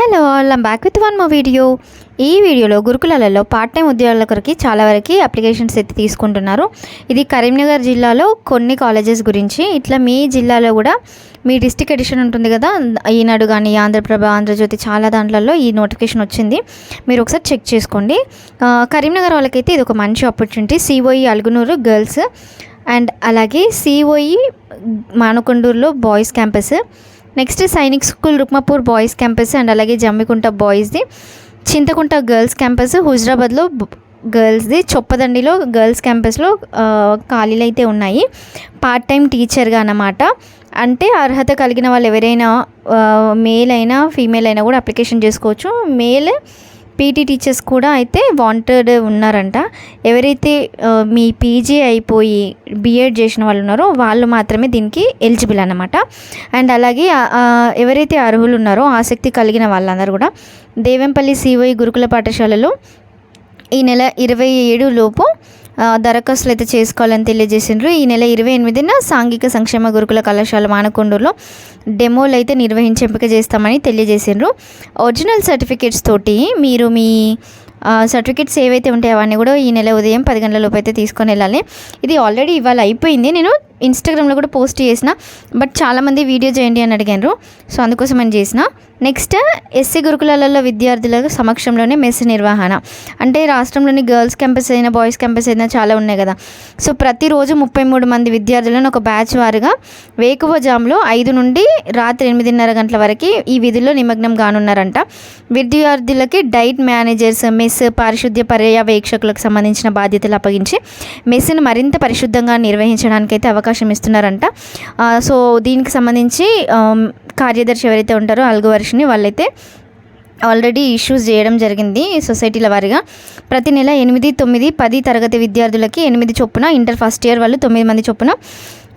Hello I'm back with one more video. ఈ వీడియోలో గురుకులాలలో part time ఉద్యోగాల కొరకు చాలా వరకు అప్లికేషన్స్ అయితే తీసుకుంటున్నారు. ఇది కరీంనగర్ జిల్లాలో కొన్ని కాలేజెస్ గురించి. ఇట్లా మీ జిల్లాలో కూడా మీ డిస్టిక్ ఎడిషన్ ఉంటుంది కదా ఈనాడు కానీ ఆంధ్రప్రభ ఆంధ్రజ్యోతి చాలా దాంట్లలో ఈ నోటిఫికేషన్ వచ్చింది. మీరు ఒకసారి చెక్ చేసుకోండి. కరీంనగర్ వాళ్ళకైతే ఇది ఒక మంచి opportunity COE Algunur girls and అలాగే COE మానకొండూరులో boys campus. Next Sainik school Rukmapur boys campus and అలాగే జమ్మికుంట బాయ్స్ది. చింతకుంట గర్ల్స్ క్యాంపస్ హుజరాబాద్లో గర్ల్స్ది చొప్పదండిలో గర్ల్స్ క్యాంపస్లో ఖాళీలు అయితే ఉన్నాయి. పార్ట్ టైం టీచర్గా అన్నమాట. అంటే అర్హత కలిగిన వాళ్ళు ఎవరైనా మేల్ అయినా ఫీమేల్ అయినా కూడా అప్లికేషన్ చేసుకోవచ్చు. మేల్ పీటీ టీచర్స్ కూడా అయితే వాంటెడ్ ఉన్నారంట. ఎవరైతే మీ పీజీ అయిపోయి బీఎడ్ చేసిన వాళ్ళు ఉన్నారో వాళ్ళు మాత్రమే దీనికి ఎలిజిబుల్ అనమాట అండ్ అలాగే ఎవరైతే అర్హులు ఉన్నారో ఆసక్తి కలిగిన వాళ్ళందరూ కూడా దేవంపల్లి సివై గురుకుల పాఠశాలలో ఈ నెల ఇరవై ఏడు లోపు దరఖాస్తులు అయితే చేసుకోవాలని తెలియజేసిండ్రు. ఈ నెల ఇరవై ఎనిమిదిన సాంఘిక సంక్షేమ గురుకుల కళాశాల మానకొండూరులో డెమోలు అయితే నిర్వహించి ఎంపిక చేస్తామని తెలియజేసిండ్రు. ఒరిజినల్ సర్టిఫికేట్స్ తోటి మీరు మీ సర్టిఫికేట్స్ ఏవైతే ఉంటాయో అవన్నీ కూడా ఈ నెల ఉదయం పది గంటల లోపు అయితే తీసుకొని వెళ్ళాలి. ఇది ఆల్రెడీ ఇవాళ అయిపోయింది. నేను ఇన్స్టాగ్రామ్లో కూడా పోస్ట్ చేసిన బట్ చాలామంది వీడియో చేయండి అని అడిగారు. సో అందుకోసం అని చేసిన. నెక్స్ట్ ఎస్సీ గురుకులాలలో విద్యార్థుల సమక్షంలోనే మెస్ నిర్వహణ. అంటే రాష్ట్రంలోని గర్ల్స్ క్యాంపస్ అయినా బాయ్స్ క్యాంపస్ అయినా చాలా ఉన్నాయి కదా. సో ప్రతిరోజు ముప్పై మూడు మంది విద్యార్థులను ఒక బ్యాచ్ వారుగా వేకువజాములో ఐదు నుండి రాత్రి ఎనిమిదిన్నర గంటల వరకు ఈ విధుల్లో నిమగ్నం కానున్నారంట. విద్యార్థులకి డైట్ మేనేజర్స్ మెస్ పారిశుద్ధ్య పర్యవేక్షకులకు సంబంధించిన బాధ్యతలు అప్పగించి మెస్సును మరింత పరిశుద్ధంగా నిర్వహించడానికి అయితే అవకాశం ఇస్తున్నారంట. సో దీనికి సంబంధించి కార్యదర్శి ఎవరైతే ఉంటారో అల్గవర్షిని వాళ్ళైతే ఆల్రెడీ ఇష్యూస్ చేయడం జరిగింది సొసైటీల వారిగా. ప్రతి నెల ఎనిమిది తొమ్మిది పది తరగతి విద్యార్థులకి ఎనిమిది చొప్పున ఇంటర్ ఫస్ట్ ఇయర్ వాళ్ళు తొమ్మిది మంది చొప్పున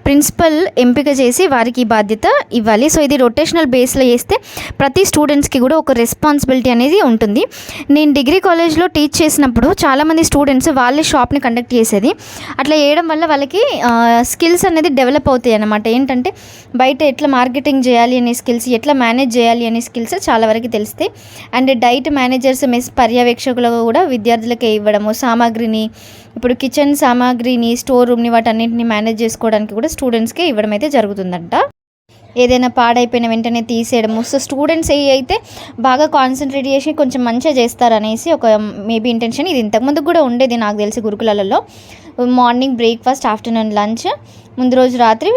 ప్రిన్సిపల్ ఎంపిక చేసి వారికి బాధ్యత ఇవ్వాలి. సో ఇది రొటేషనల్ బేస్లో చేస్తే ప్రతి స్టూడెంట్స్కి కూడా ఒక రెస్పాన్సిబిలిటీ అనేది ఉంటుంది. నేను డిగ్రీ కాలేజ్లో టీచ్ చేసినప్పుడు చాలామంది స్టూడెంట్స్ వాళ్ళే షాప్ని కండక్ట్ చేసేది. అట్లా చేయడం వల్ల వాళ్ళకి స్కిల్స్ అనేది డెవలప్ అవుతాయి అన్నమాట. ఏంటంటే బయట ఎట్లా మార్కెటింగ్ చేయాలి అనే స్కిల్స్ ఎట్లా మేనేజ్ చేయాలి అనే స్కిల్స్ చాలా వరకు తెలుస్తాయి. అండ్ డైట్ మేనేజర్స్ మెస్ పర్యవేక్షకులకు కూడా విద్యార్థులకే ఇవ్వడము సామాగ్రిని ఇప్పుడు కిచెన్ సామాగ్రిని స్టోర్ రూమ్ని వాటన్నింటిని మేనేజ్ చేసుకోవడానికి కూడా స్టూడెంట్స్కే ఇవ్వడం అయితే జరుగుతుందంట. ఏదైనా పాడైపోయిన వెంటనే తీసేయడము సో స్టూడెంట్స్ ఏ అయితే బాగా కాన్సన్ట్రేట్ చేసి కొంచెం మంచిగా చేస్తారనేసి ఒక మేబీ ఇంటెన్షన్ ఇది. ఇంతకుముందు కూడా ఉండేది నాకు తెలిసి గురుకులాలలో. మార్నింగ్ బ్రేక్ఫాస్ట్ ఆఫ్టర్నూన్ లంచ్ ముందు రోజు రాత్రి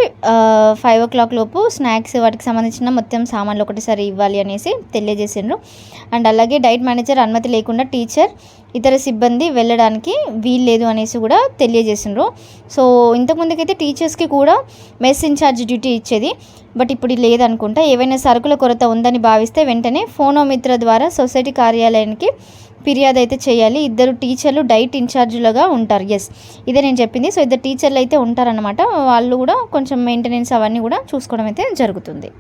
ఫైవ్ ఓ క్లాక్ లోపు స్నాక్స్ వాటికి సంబంధించిన మొత్తం సామాన్లు ఒకటిసారి ఇవ్వాలి అనేసి తెలియజేసిండ్రు. అండ్ అలాగే డైట్ మేనేజర్ అనుమతి లేకుండా టీచర్ ఇతర సిబ్బంది వెళ్ళడానికి వీల్లేదు అనేసి కూడా తెలియజేసిండ్రు. సో ఇంతకుముందుకైతే టీచర్స్కి కూడా మెస్ ఇన్ఛార్జ్ డ్యూటీ ఇచ్చేది. బట్ ఇప్పుడు లేదనుకుంటా. ఏవైనా సరుకుల కొరత ఉందని భావిస్తే వెంటనే ఫోనోమిత్ర ద్వారా సొసైటీ కార్యాలయానికి ఫిర్యాదు అయితే చేయాలి. ఇద్దరు టీచర్లు డైట్ ఇన్ఛార్జీలుగా ఉంటారు. ఎస్ ఇదే నేను చెప్పింది. సో ఇద్దరు టీచర్లు అయితే ఉంటారనమాట వాళ్ళు కూడా కొంచెం మెయింటెనెన్స్ అవన్నీ కూడా చూసుకోవడం అయితే జరుగుతుంది.